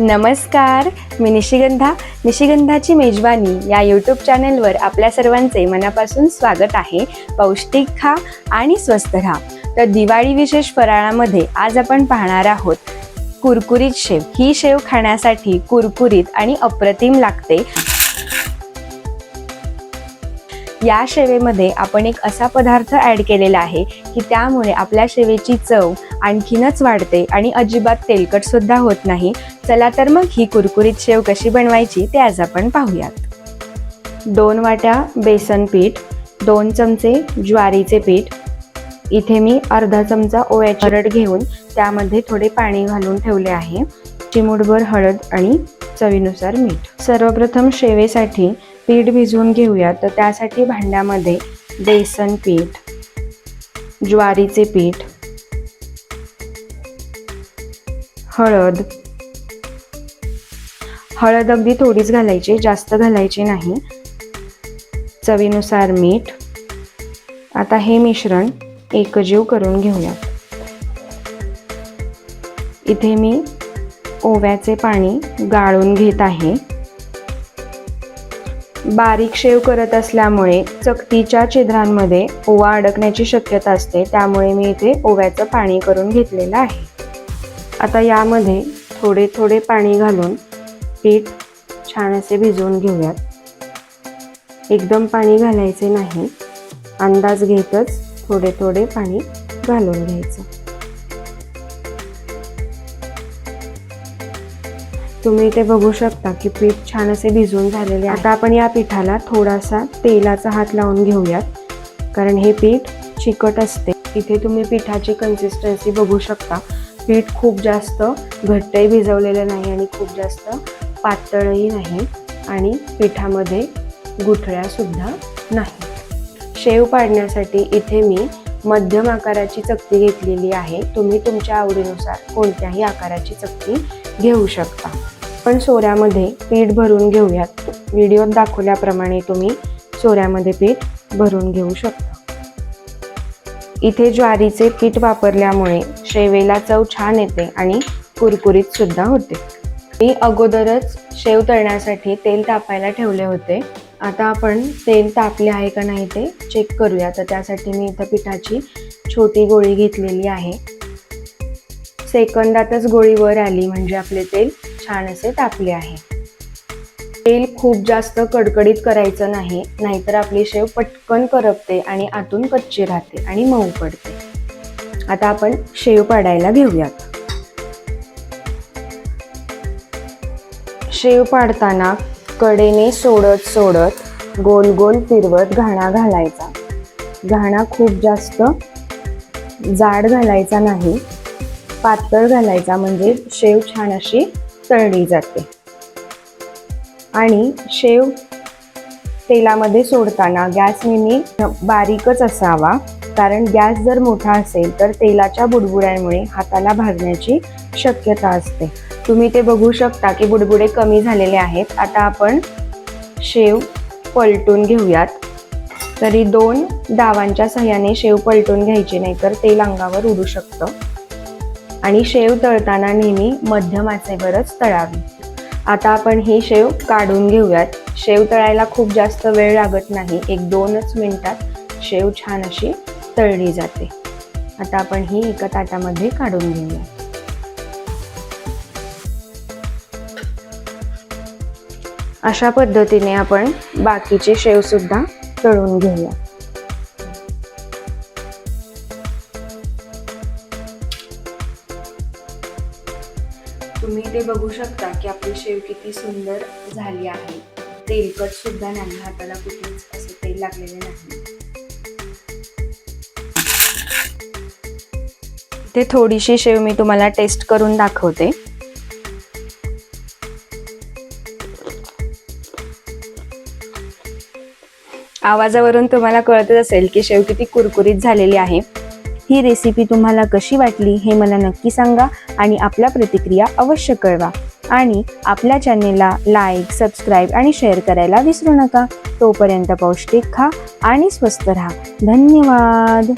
नमस्कार मी निशिगंधा. निशिगंधाची मेजवानी या यूट्यूब चॅनलवर आपल्या सर्वांचे मनापासून स्वागत आहे. पौष्टिक खा आणि स्वस्थ राहा. तर दिवाळी विशेष फराळामध्ये आज आपण पाहणार आहोत कुरकुरीत शेव. ही शेव खाण्यासाठी कुरकुरीत आणि अप्रतिम लागते. या शेवेमध्ये आपण एक असा पदार्थ ॲड केलेला आहे की त्यामुळे आपल्या शेवेची चव आणखीनच वाढते आणि अजिबात तेलकटसुद्धा होत नाही. चला तर मग ही कुरकुरीत शेव कशी बनवायची ते आज आपण पाहूयात. दोन वाट्या बेसन पीठ दोन चमचे ज्वारीचे पीठ इथे मी अर्धा चमचा ओव्याची हरड घेऊन त्यामध्ये थोडे पाणी घालून ठेवले आहे. चिमूटभर हळद आणि चवीनुसार मीठ. सर्वप्रथम शेवेसाठी पीठ भिजवून घेऊया. तर त्यासाठी भांड्यामध्ये बेसन पीठ ज्वारीचे पीठ हळद हळद अगदी थोडीच घालायची जास्त घालायची नाही. चवीनुसार मीठ. आता हे मिश्रण एकजीव करून घेऊया इथे मी ओव्याचे पाणी गाळून घेत आहे. बारीक शेव करत असल्यामुळे चकतीच्या छिद्रांमध्ये ओवा अडकण्याची शक्यता असते त्यामुळे मी इथे ओव्याचं पाणी करून घेतलेलं आहे. आता यामध्ये थोडे थोडे पाणी घालून पीठ छान असे भिजवून घेऊयात. एकदम पाणी घालायचे नाही. अंदाज घेतच थोडे थोडे पाणी घालून घ्यायचं. तुम्ही इथे बघू शकता की पीठ छान असे भिजवून झालेले आता आपण या पिठाला थोडासा तेलाचा हात लावून घेऊयात. कारण हे पीठ चिकट असते. इथे तुम्ही पिठाची कन्सिस्टन्सी बघू शकता. पीठ खूप जास्त घट्टही भिजवलेलं नाही आणि खूप जास्त पातळही नाही आणि पिठामध्ये गुठळ्यासुद्धा नाही. शेव पाडण्यासाठी इथे मी मध्यम आकाराची चकती घेतलेली आहे. तुम्ही तुमच्या आवडीनुसार कोणत्याही आकाराची चकती घेऊ शकता. पण सोऱ्यामध्ये पीठ भरून घेऊयात. व्हिडिओत दाखवल्याप्रमाणे तुम्ही सोऱ्यामध्ये पीठ भरून घेऊ शकता. इथे ज्वारीचे पीठ वापरल्यामुळे शेवेला चव छान येते आणि कुरकुरीत सुद्धा होते. मी अगोदरच शेव तळण्यासाठी तेल तापायला ठेवले होते. आता आपण तेल तापले आहे का नाही ते चेक करूया. तर त्यासाठी मी इथं पिठाची छोटी गोळी घेतलेली आहे. सेकंदातच गोळी वर आली म्हणजे आपले तेल छान असे तापले आहे. तेल खूप जास्त कडकडीत करायचं नाही नाहीतर आपली शेव पटकन करपते आणि आतून कच्ची राहते आणि मऊ पडते. आता आपण शेव पाडायला घेऊयात. शेव पाडताना कडेने सोडत सोडत गोल गोल फिरवत घाणा घालायचा. घाणा खूप जास्त जाड घालायचा नाही. पातळ घालायचा म्हणजे शेव छान अशी तळली जाते. आणि शेव तेलामध्ये सोडताना गॅस नेहमी बारीकच असावा. कारण गॅस जर मोठा असेल तर तेलाच्या बुडबुड्यांमुळे हाताला भाजण्याची शक्यता असते. तुम्ही ते बघू शकता की बुडबुडे कमी झालेले आहेत. आता आपण शेव पलटून घेऊयात. तरी दोन डावांच्या सहाय्याने शेव पलटून घ्यायची नाही तर तेल अंगावर उडू शकतं. आणि शेव तळताना नेहमी मध्यम आचेवरच तळावी. आता आपण ही शेव काढून घेऊयात. शेव तळायला खूप जास्त वेळ लागत नाही. एक दोनच मिनिटात शेव छान अशी तळली जाते. आता आपण ही एका ताटामध्ये काढून घेऊया. अशा पद्धतीने आपण बाकीचे शेव सुद्धा तळून घेऊया. तुम्ही ते बघू शकता की आपली शेव किती सुंदर झाली आहे. तेलकट सुद्धा नाही हाताला कुठेच असं तेल लागलेले नाही. ते थोडीशी शेव मी तुम्हाला टेस्ट करून दाखवते. आवाजावरून तुम्हाला कळतच असेल की शेव किती कुरकुरीत झालेली आहे. ही रेसिपी तुम्हाला कशी वाटली हे मला नक्की सांगा आणि आपल्या प्रतिक्रिया अवश्य कळवा. आणि आपल्या चॅनेलला लाईक सबस्क्राईब आणि शेअर करायला विसरू नका. तोपर्यंत पौष्टिक खा आणि स्वस्त राहा. धन्यवाद.